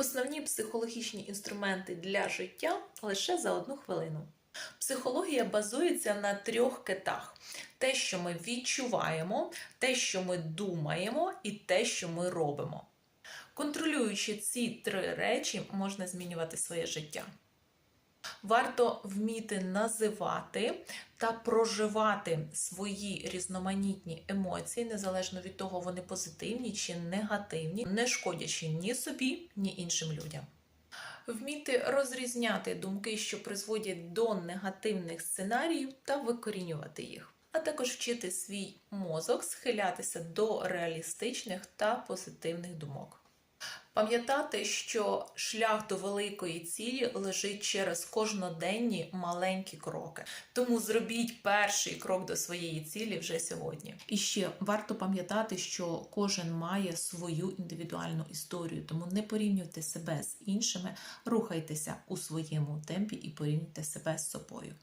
Основні психологічні інструменти для життя лише за одну хвилину. Психологія базується на трьох китах: те, що ми відчуваємо, те, що ми думаємо, і те, що ми робимо. Контролюючи ці три речі, можна змінювати своє життя. Варто вміти називати та проживати свої різноманітні емоції, незалежно від того, вони позитивні чи негативні, не шкодячи ні собі, ні іншим людям. Вміти розрізняти думки, що призводять до негативних сценаріїв, та викорінювати їх, а також вчити свій мозок схилятися до реалістичних та позитивних думок. Пам'ятати, що шлях до великої цілі лежить через кожноденні маленькі кроки. Тому зробіть перший крок до своєї цілі вже сьогодні. І ще варто пам'ятати, що кожен має свою індивідуальну історію, тому не порівнюйте себе з іншими, рухайтеся у своєму темпі і порівнюйте себе з собою.